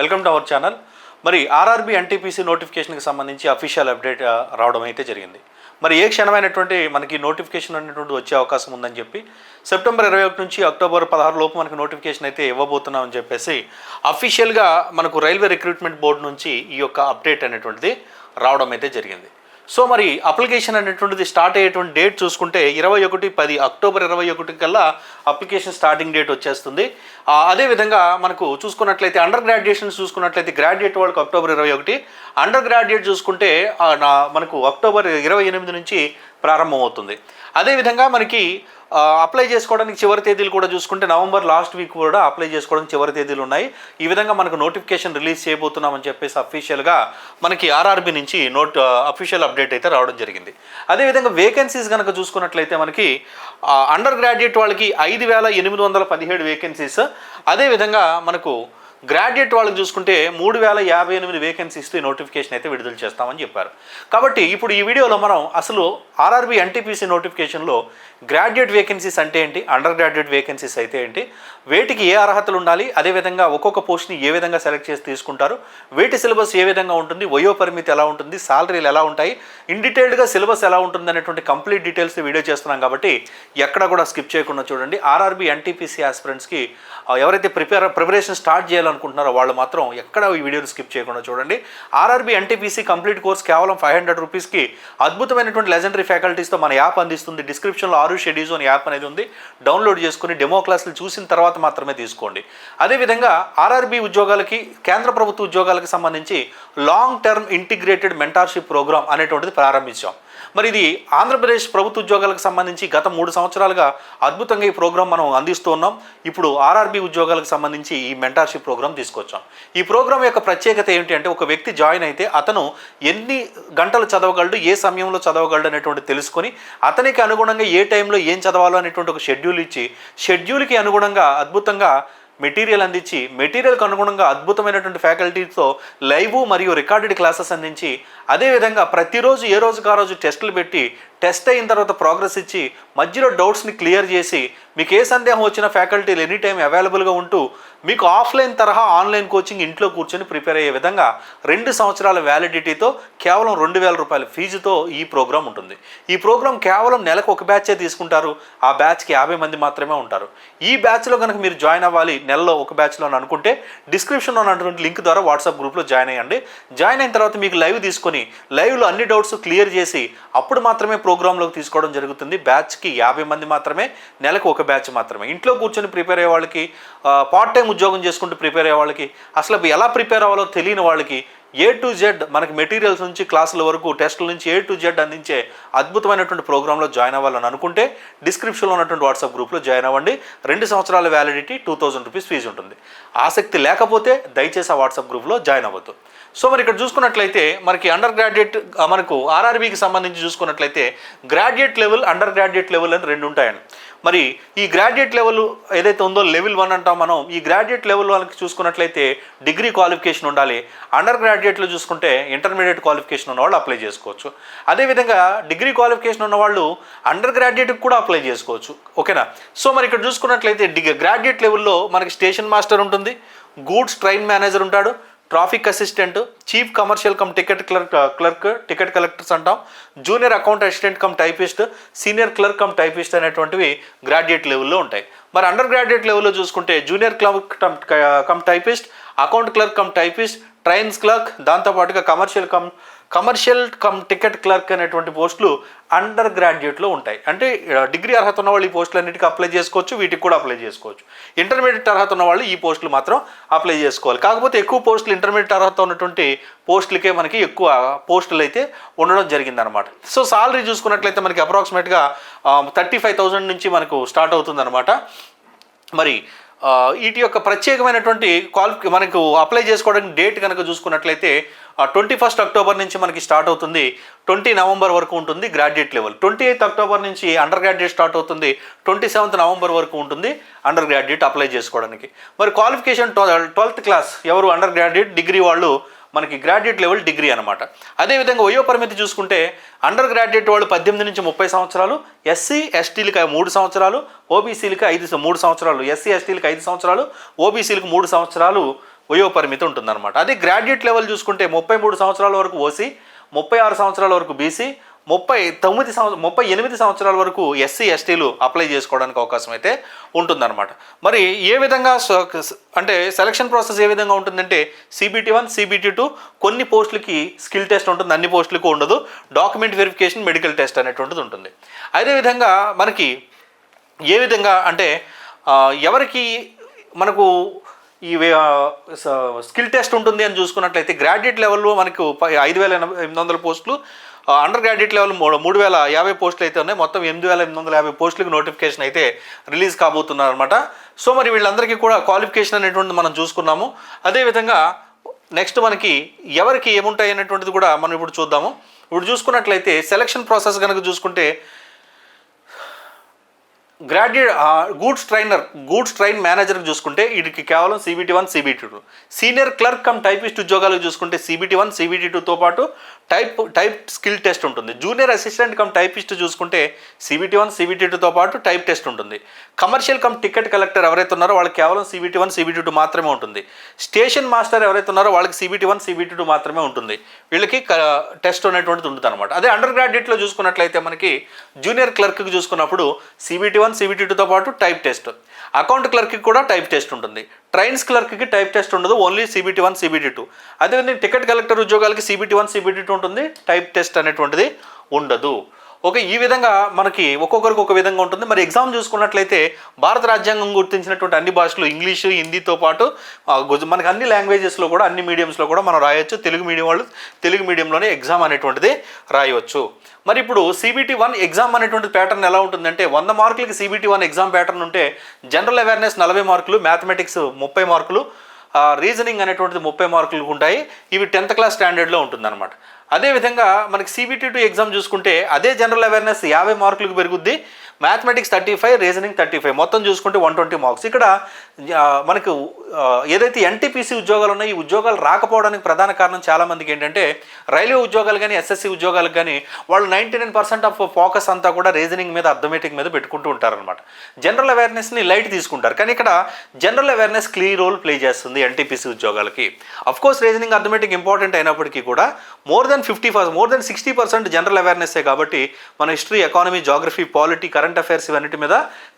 Welcome to our channel. మరి RRB NTPC నోటిఫికేషన్కి సంబంధించి అఫీషియల్ అప్డేట్ రావడం అయితే జరిగింది. మరి ఏ క్షణమైనటువంటి మనకి నోటిఫికేషన్ అనేటువంటి వచ్చే అవకాశం ఉందని చెప్పి సెప్టెంబర్ ఇరవై ఒకటి నుంచి అక్టోబర్ పదహారు లోపు మనకి నోటిఫికేషన్ అయితే ఇవ్వబోతున్నామని చెప్పేసి అఫీషియల్గా మనకు రైల్వే రిక్రూట్మెంట్ బోర్డు నుంచి ఈ యొక్క అప్డేట్ అనేటువంటిది రావడం అయితే జరిగింది. సో మరి అప్లికేషన్ అనేటువంటిది స్టార్ట్ అయ్యేటువంటి డేట్ చూసుకుంటే ఇరవై ఒకటి పది అక్టోబర్ ఇరవై ఒకటి కల్లా అప్లికేషన్ స్టార్టింగ్ డేట్ వచ్చేస్తుంది. అదేవిధంగా మనకు చూసుకున్నట్లయితే అండర్ గ్రాడ్యుయేషన్ చూసుకున్నట్లయితే గ్రాడ్యుయేట్ వాళ్ళకి అక్టోబర్ ఇరవై ఒకటి. అండర్ గ్రాడ్యుయేట్ చూసుకుంటే నా మనకు అక్టోబర్ ఇరవై ఎనిమిది నుంచి ప్రారంభమవుతుంది. అదేవిధంగా మనకి అప్లై చేసుకోవడానికి చివరి తేదీలు కూడా చూసుకుంటే నవంబర్ లాస్ట్ వీక్ కూడా అప్లై చేసుకోవడానికి చివరి తేదీలు ఉన్నాయి. ఈ విధంగా మనకు నోటిఫికేషన్ రిలీజ్ చేయబోతున్నామని చెప్పేసి అఫీషియల్గా మనకి ఆర్ఆర్బి నుంచి నోట్ అఫీషియల్ అప్డేట్ అయితే రావడం జరిగింది. అదేవిధంగా వేకెన్సీస్ కనుక చూసుకున్నట్లయితే మనకి అండర్ గ్రాడ్యుయేట్ వాళ్ళకి ఐదు వేల ఎనిమిది వందల పదిహేడు వేకెన్సీస్ అదేవిధంగా మనకు గ్రాడ్యుయేట్ వాళ్ళకి చూసుకుంటే మూడు వేల యాభై ఎనిమిది వేకెన్సీస్తో ఈ నోటిఫికేషన్ అయితే విడుదల చేస్తామని చెప్పారు. కాబట్టి ఇప్పుడు ఈ వీడియోలో మనం అసలు ఆర్ఆర్బీ ఎన్టీపీసీ నోటిఫికేషన్లో గ్రాడ్యుయేట్ వేకెన్సీస్ అంటే ఏంటి అండర్ గ్రాడ్యుయేట్ వేకెన్సీస్ అయితే ఏంటి వేటికి ఏ అర్హతలు ఉండాలి అదేవిధంగా ఒక్కొక్క పోస్ట్ని ఏ విధంగా సెలెక్ట్ చేసి తీసుకుంటారు వేటి సిలబస్ ఏ విధంగా ఉంటుంది వయో పరిమితి ఎలా ఉంటుంది సాలరీలు ఎలా ఉంటాయి ఇన్ డీటెయిల్డ్గా సిలబస్ ఎలా ఉంటుంది అనేటువంటి కంప్లీట్ డీటెయిల్స్ వీడియో చేస్తున్నాం కాబట్టి ఎక్కడ కూడా స్కిప్ చేయకుండా చూడండి. ఆర్ఆర్బీ ఎన్టీపీసీ ఆస్పిరెంట్స్కి ఎవరైతే ప్రిపేర్ ప్రిపరేషన్ స్టార్ట్ అనుకుంటున్నారో వాళ్ళు మాత్రం ఎక్కడ ఈ వీడియోని స్కిప్ చేయకుండా చూడండి. ఆర్ఆర్బీ ఎన్టీపీసీ కంప్లీట్ కోర్స్ కేవలం ఫైవ్ హండ్రెడ్ రూపీస్కి అద్భుతమైనటువంటి లెజెండరీ ఫ్యాకల్టీస్తో మన యాప్ అందిస్తుంది. డిస్క్రిప్షన్లో ఆరు షెడ్యూస్ అని యాప్ అనేది ఉంది. డౌన్లోడ్ చేసుకుని డెమో క్లాసులు చూసిన తర్వాత మాత్రమే తీసుకోండి. అదేవిధంగా ఆర్ఆర్బీ ఉద్యోగాలకి కేంద్ర ప్రభుత్వ ఉద్యోగాలకు సంబంధించి long term integrated mentorship programme అనేటువంటిది ప్రారంభించాం. మరి ఇది ఆంధ్రప్రదేశ్ ప్రభుత్వ ఉద్యోగాలకు సంబంధించి గత మూడు సంవత్సరాలుగా అద్భుతంగా ఈ ప్రోగ్రాం మనం అందిస్తూ ఉన్నాం. ఇప్పుడు ఆర్ఆర్బి ఉద్యోగాలకు సంబంధించి ఈ మెంటార్షిప్ ప్రోగ్రాం తీసుకొచ్చాం. ఈ ప్రోగ్రాం యొక్క ప్రత్యేకత ఏంటి అంటే ఒక వ్యక్తి జాయిన్ అయితే అతను ఎన్ని గంటలు చదవగలడు ఏ సమయంలో చదవగలడు అనేటువంటి తెలుసుకొని అతనికి అనుగుణంగా ఏ టైంలో ఏం చదవాలో అనేటువంటి ఒక షెడ్యూల్ ఇచ్చి షెడ్యూల్కి అనుగుణంగా అద్భుతంగా మెటీరియల్ అందించి మెటీరియల్కి అనుగుణంగా అద్భుతమైనటువంటి ఫ్యాకల్టీతో లైవ్ మరియు రికార్డెడ్ క్లాసెస్ అందించి అదేవిధంగా ప్రతిరోజు ఏ రోజుకు ఆ రోజు టెస్టులు పెట్టి టెస్ట్ అయిన తర్వాత ప్రోగ్రెస్ ఇచ్చి మధ్యలో డౌట్స్ని క్లియర్ చేసి మీకు ఏ సందేహం వచ్చినా ఫ్యాకల్టీలు ఎనీ టైం అవైలబుల్గా ఉంటూ మీకు ఆఫ్లైన్ తరహా ఆన్లైన్ కోచింగ్ ఇంట్లో కూర్చొని ప్రిపేర్ అయ్యే విధంగా రెండు సంవత్సరాల వ్యాలిడిటీతో కేవలం రెండు వేల రూపాయల ఫీజుతో ఈ ప్రోగ్రామ్ ఉంటుంది. ఈ ప్రోగ్రామ్ కేవలం నెలకు ఒక బ్యాచే తీసుకుంటారు. ఆ బ్యాచ్కి యాభై మంది మాత్రమే ఉంటారు. ఈ బ్యాచ్లో కనుక మీరు జాయిన్ అవ్వాలి నెలలో ఒక బ్యాచ్లో అని అనుకుంటే డిస్క్రిప్షన్లో ఉన్నటువంటి లింక్ ద్వారా వాట్సాప్ గ్రూప్లో జాయిన్ అయ్యండి. జాయిన్ అయిన తర్వాత మీకు లైవ్ తీసుకొని లైవ్లో అన్ని డౌట్స్ క్లియర్ చేసి అప్పుడు మాత్రమే ప్రోగ్రాంలోకి తీసుకోవడం జరుగుతుంది. బ్యాచ్కి యాభై మంది మాత్రమే నెలకు ఒక బ్యాచ్ మాత్రమే. ఇంట్లో కూర్చొని ప్రిపేర్ అయ్యే వాళ్ళకి పార్ట్ టైం ఉద్యోగం చేసుకుంటూ ప్రిపేర్ అయ్యే వాళ్ళకి అసలు ఎలా ప్రిపేర్ అవ్వాలో తెలియని వాళ్ళకి ఏ టు జెడ్ మనకి మెటీరియల్స్ నుంచి క్లాసుల వరకు టెస్టుల నుంచి ఏ టు జెడ్ అందించే అద్భుతమైనటువంటి ప్రోగ్రాంలో జాయిన్ అవ్వాలని అనుకుంటే డిస్క్రిప్షన్లో ఉన్నటువంటి వాట్సాప్ గ్రూప్లో జాయిన్ అవ్వండి. రెండు సంవత్సరాల validity two thousand rupees fee ఉంటుంది. ఆసక్తి లేకపోతే దయచేసి ఆ వాట్సాప్ గ్రూప్లో జాయిన్ అవ్వద్దు. సో మరి ఇక్కడ చూసుకున్నట్లయితే మనకి అండర్ గ్రాడ్యుయేట్ మనకు ఆర్ఆర్బీకి సంబంధించి చూసుకున్నట్లయితే graduate level under graduate level అని రెండు ఉంటాయండి. మరి ఈ గ్రాడ్యుయేట్ లెవెల్ ఏదైతే ఉందో లెవెల్ వన్ అంటాం మనం ఈ గ్రాడ్యుయేట్ లెవెల్ వాళ్ళకి చూసుకున్నట్లయితే డిగ్రీ క్వాలిఫికేషన్ ఉండాలి. అండర్ గ్రాడ్యుయేట్లో చూసుకుంటే ఇంటర్మీడియట్ క్వాలిఫికేషన్ ఉన్న వాళ్ళు అప్లై చేసుకోవచ్చు. అదేవిధంగా డిగ్రీ క్వాలిఫికేషన్ ఉన్న వాళ్ళు అండర్ గ్రాడ్యుయేట్కి కూడా అప్లై చేసుకోవచ్చు. ఓకేనా? సో మరి ఇక్కడ చూసుకున్నట్లయితే డిగ్రీ గ్రాడ్యుయేట్ లెవెల్లో మనకి స్టేషన్ మాస్టర్ ఉంటుంది గూడ్స్ ట్రైన్ మేనేజర్ ఉంటాడు traffic assistant chief commercial cum ticket clerk clerk ticket collectors అంటాం. Junior account assistant cum typist senior clerk cum typist అనేటువంటివి గ్రాడ్యుయేట్ లెవెల్లో ఉంటాయి. మరి అండర్ గ్రాడ్యుయేట్ లెవెల్లో చూసుకుంటే junior clerk cum typist account clerk cum typist trains clerk దాంతోపాటుగా commercial cum commercial cum ticket clerk అనేటువంటి పోస్టులు అండర్ గ్రాడ్యుయేట్లో ఉంటాయి. అంటే డిగ్రీ అర్హత ఉన్న వాళ్ళు ఈ పోస్టులన్నిటికీ అప్లై చేసుకోవచ్చు వీటికి కూడా అప్లై చేసుకోవచ్చు. ఇంటర్మీడియట్ అర్హత ఉన్న వాళ్ళు ఈ పోస్టులు మాత్రం అప్లై చేసుకోవాలి. కాకపోతే ఎక్కువ పోస్టులు ఇంటర్మీడియట్ అర్హత ఉన్నటువంటి పోస్టులకే మనకి ఎక్కువ పోస్టులు అయితే ఉండడం జరిగిందనమాట. సో సాలరీ చూసుకున్నట్లయితే మనకి అప్రాక్సిమేట్గా థర్టీ ఫైవ్ థౌజండ్ నుంచి మనకు స్టార్ట్ అవుతుందన్నమాట మరి వీటి యొక్క ప్రత్యేకమైనటువంటి క్వాలిఫి మనకు అప్లై చేసుకోవడానికి డేట్ కనుక చూసుకున్నట్లయితే ట్వంటీ ఫస్ట్ అక్టోబర్ నుంచి మనకి స్టార్ట్ అవుతుంది. ట్వంటీ నవంబర్ వరకు ఉంటుంది graduate level. Twenty eighth October నుంచి అండర్ గ్రాడ్యుయేట్ స్టార్ట్ అవుతుంది. ట్వంటీ సెవెంత్ నవంబర్ వరకు ఉంటుంది అండర్ గ్రాడ్యుయేట్ అప్లై చేసుకోవడానికి. మరి క్వాలిఫికేషన్ ట్వెల్త్ క్లాస్ ఎవరు అండర్ గ్రాడ్యుయేట్ డిగ్రీ వాళ్ళు మనకి గ్రాడ్యుయేట్ లెవెల్ డిగ్రీ అనమాట అదేవిధంగా వయో పరిమితి చూసుకుంటే అండర్ గ్రాడ్యుయేట్ వాళ్ళు పద్దెనిమిది నుంచి ముప్పై సంవత్సరాలు ఎస్సీ ఎస్టీలకి మూడు సంవత్సరాలు ఓబీసీలకి ఐదు మూడు సంవత్సరాలు ఎస్సీ ఎస్టీలకి ఐదు సంవత్సరాలు ఓబీసీలకు మూడు సంవత్సరాలు వయో పరిమితి ఉంటుందన్నమాట. అదే గ్రాడ్యుయేట్ లెవెల్ చూసుకుంటే ముప్పై మూడు సంవత్సరాల వరకు ఓసీ ముప్పై ఆరు సంవత్సరాల వరకు బీసీ ముప్పై తొమ్మిది సంవత్సరం ముప్పై ఎనిమిది సంవత్సరాల వరకు ఎస్సీ ఎస్టీలు అప్లై చేసుకోవడానికి అవకాశం అయితే ఉంటుందన్నమాట. మరి ఏ విధంగా అంటే సెలక్షన్ ప్రాసెస్ ఏ విధంగా ఉంటుందంటే సిబిటీ వన్ సిబిటీ టూ కొన్ని పోస్టులకి స్కిల్ టెస్ట్ ఉంటుంది అన్ని పోస్టులకు ఉండదు. డాక్యుమెంట్ వెరిఫికేషన్ మెడికల్ టెస్ట్ అనేటువంటిది ఉంటుంది. అదేవిధంగా మనకి ఏ విధంగా అంటే ఎవరికి మనకు ఈ స్కిల్ టెస్ట్ ఉంటుంది అని చూసుకున్నట్లయితే గ్రాడ్యుయేట్ లెవెల్లో మనకు ఐదు వేల ఎనభై ఎనిమిది వందల పోస్టులు అండర్ గ్రాడ్యుయేట్ లెవెల్ మూడు మూడు వేల యాభై పోస్టులు అయితే ఉన్నాయి. మొత్తం ఎనిమిది వేల ఎనిమిది వందల యాభై పోస్టులకు నోటిఫికేషన్ అయితే రిలీజ్ కాబోతున్నారు అనమాట సో మరి వీళ్ళందరికీ కూడా క్వాలిఫికేషన్ అనేటువంటిది మనం చూసుకున్నాము. అదేవిధంగా నెక్స్ట్ మనకి ఎవరికి ఏముంటాయి అనేటువంటిది కూడా మనం ఇప్పుడు చూద్దాము. ఇప్పుడు చూసుకున్నట్లయితే సెలక్షన్ ప్రాసెస్ కనుక చూసుకుంటే graduate goods trainer goods train మేనేజర్కి చూసుకుంటే వీడికి కేవలం CBT one CBT two senior clerk cum typist ఉద్యోగాలకు చూసుకుంటే సిబిటీ వన్ సిబిటీ టూతో పాటు టైప్ టైప్ స్కిల్ టెస్ట్ ఉంటుంది జూనియర్ అసిస్టెంట్ కమ్ టైపిస్ట్ చూసుకుంటే సిబిటీ వన్ సిబిటీ టూతో పాటు టైప్ టెస్ట్ ఉంటుంది కమర్షియల్ కమ్ టికెట్ కలెక్టర్ ఎవరైతే ఉన్నారో వాళ్ళకి కేవలం సిబిటీ వన్ సిబిటీ టూ మాత్రమే ఉంటుంది స్టేషన్ మాస్టర్ ఎవరైతే ఉన్నారో వాళ్ళకి సిబిటీ వన్ సిబిటీ టూ మాత్రమే ఉంటుంది వీళ్ళకి టెస్ట్ అనేటువంటిది ఉంటుంది అనమాట అదే అండర్ గ్రాడ్యుయేట్లో చూసుకున్నట్లయితే మనకి జూనియర్ క్లర్క్కి చూసుకున్నప్పుడు సిబిటీ వన్ వన్ టూతో పాటు టైప్ టెస్ట్. అకౌంట్ క్లర్క్కి కూడా టైప్ టెస్ట్ ఉంటుంది. ట్రైన్స్ క్లర్క్కి టైప్ టెస్ట్ ఉండదు only CBT one CBT two. అదేవిధంగా టికెట్ కలెక్టర్ ఉద్యోగాలకి సిబిటీ వన్ సిబిటీ టూ ఉంటుంది టైప్ టెస్ట్ అనేటువంటిది ఉండదు. ఓకే ఈ విధంగా మనకి ఒక్కొక్కరికి ఒక విధంగా ఉంటుంది. మరి ఎగ్జామ్ చూసుకున్నట్లయితే భారత రాజ్యాంగం గుర్తించినటువంటి అన్ని భాషలు ఇంగ్లీషు హిందీతో పాటు మనకి అన్ని లాంగ్వేజెస్లో కూడా అన్ని మీడియంస్లో కూడా మనం రాయొచ్చు. తెలుగు మీడియం వాళ్ళు తెలుగు మీడియంలోనే ఎగ్జామ్ అనేటువంటిది రాయవచ్చు మరి ఇప్పుడు సిబిటి వన్ ఎగ్జామ్ అనేటువంటి ప్యాటర్న్ ఎలా ఉంటుందంటే వంద మార్కులకి సిబిటి వన్ ఎగ్జామ్ ప్యాటర్న్ ఉంటే జనరల్ అవేర్నెస్ నలభై మార్కులు మ్యాథమెటిక్స్ ముప్పై మార్కులు రీజనింగ్ అనేటువంటిది ముప్పై మార్కులు ఉంటాయి. ఇవి టెన్త్ క్లాస్ స్టాండర్డ్లో ఉంటుందన్నమాట. అదేవిధంగా మనకి సిబిటీ టూ ఎగ్జామ్ చూసుకుంటే అదే జనరల్ అవేర్నెస్ యాభై మార్కులకు పెరుగుద్ది. Mathematics thirty five reasoning thirty five మొత్తం చూసుకుంటే వన్ ట్వంటీ మార్క్స్ ఇక్కడ మనకు ఏదైతే ఎన్టీపీసీ ఉద్యోగాలు ఉన్నాయో ఈ ఉద్యోగాలు రాకపోవడానికి ప్రధాన కారణం చాలామందికి ఏంటంటే రైల్వే ఉద్యోగాలు కానీ ఎస్ఎస్సి ఉద్యోగాలకు కానీ వాళ్ళు ninety nine percent of focus అంతా కూడా రీజనింగ్ మీద అర్థమెటిక్ మీద పెట్టుకుంటూ ఉంటారనమాట జనరల్ అవేర్నెస్ని లైట్ తీసుకుంటారు. కానీ ఇక్కడ general awareness key role play చేస్తుంది ఎన్టీపీసీ ఉద్యోగాలకి. Of course reasoning arithmetic important అయినప్పటికీ కూడా more than fifty percent more than sixty percent general అవేర్నెస్సే కాబట్టి మన history economy geography polity current affairs ఇవన్నిటి మీద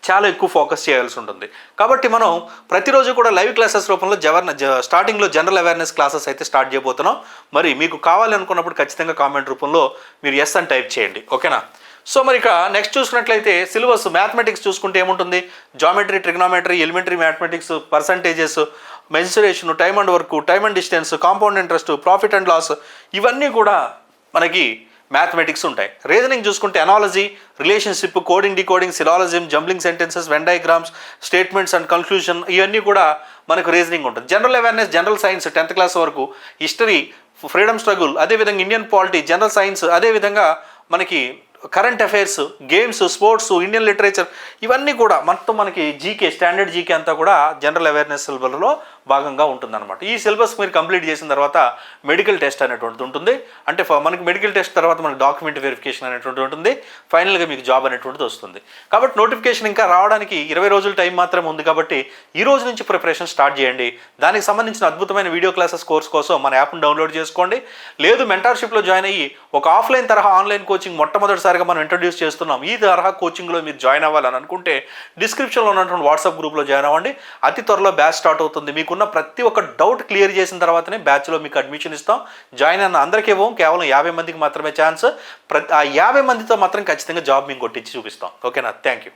చాలా ఎక్కువ ఫోకస్ చేయాల్సి ఉంటుంది. కాబట్టి మనం ప్రతిరోజు కూడా లైవ్ క్లాసెస్ రూపంలో జవర్ స్టార్టింగ్లో జనరల్ అవేర్నెస్ క్లాసెస్ అయితే స్టార్ట్ చేయబోతున్నాం. మరి మీకు కావాలి అనుకున్నప్పుడు ఖచ్చితంగా కామెంట్ రూపంలో మీరు ఎస్ అని టైప్ చేయండి. ఓకేనా? సో మరి ఇక నెక్స్ట్ చూసుకున్నట్లయితే సిలబస్ మ్యాథమెటిక్స్ చూసుకుంటే ఏముంటుంది? Geometry trigonometry elementary mathematics percentages mensuration time and work time and distance compound interest profit and loss ఇవన్నీ కూడా మనకి మ్యాథమెటిక్స్ ఉంటాయి. రీజనింగ్ చూసుకుంటే analogy relationship coding decoding syllogism jumbling sentences Venn diagrams statements and conclusion ఇవన్నీ కూడా మనకు reasoning ఉంటుంది. General awareness general science tenth class వరకు హిస్టరీ ఫ్రీడమ్ స్ట్రగుల్ అదేవిధంగా ఇండియన్ పాలిటీ జనరల్ సైన్స్ అదేవిధంగా మనకి current affairs games sports Indian literature ఇవన్నీ కూడా మొత్తం మనకి జీకే స్టాండర్డ్ జీకే అంతా కూడా జనరల్ అవేర్నెస్ సిలబస్లో భాగంగా ఉంటుందన్నమాట. ఈ సిలబస్ మీరు కంప్లీట్ చేసిన తర్వాత మెడికల్ టెస్ట్ అనేటువంటిది ఉంటుంది. అంటే మనకి మెడికల్ టెస్ట్ తర్వాత మనకి డాక్యుమెంట్ వెరిఫికేషన్ అనేటువంటిది ఉంటుంది. ఫైనల్గా మీకు జాబ్ అనేటువంటిది వస్తుంది. కాబట్టి నోటిఫికేషన్ ఇంకా రావడానికి ఇరవై రోజుల టైం మాత్రమే ఉంది కాబట్టి ఈ రోజు నుంచి ప్రిపరేషన్ స్టార్ట్ చేయండి. దానికి సంబంధించిన అద్భుతమైన వీడియో క్లాసెస్ కోర్స్ కోసం మన యాప్ను డౌన్లోడ్ చేసుకోండి. లేదు మెంటర్షిప్లో జాయిన్ అయ్యి ఒక ఆఫ్లైన్ తరహా ఆన్లైన్ కోచింగ్ మొట్టమొదటిసారిగా మనం ఇంట్రడ్యూస్ చేస్తున్నాం. ఈ తరహా కోచింగ్లో మీరు జాయిన్ అవ్వాలని అనుకుంటే డిస్క్రిప్షన్లో ఉన్నటువంటి వాట్సాప్ గ్రూప్లో జాయిన్ అవ్వండి. అతి త్వరలో బ్యాచ్ స్టార్ట్ అవుతుంది. మీకు మీకున్న ప్రతి ఒక్క డౌట్ క్లియర్ చేసిన తర్వాతనే బ్యాచ్లో మీకు అడ్మిషన్ ఇస్తాం. జాయిన్ అయిన అందరికీ ఇవ్వం. కేవలం యాభై మందికి మాత్రమే ఛాన్స్ ప్రతి ఆ యాభై మందితో మాత్రం ఖచ్చితంగా జాబ్ మేము కొట్టించి చూపిస్తాం. ఓకేనా థ్యాంక్ యూ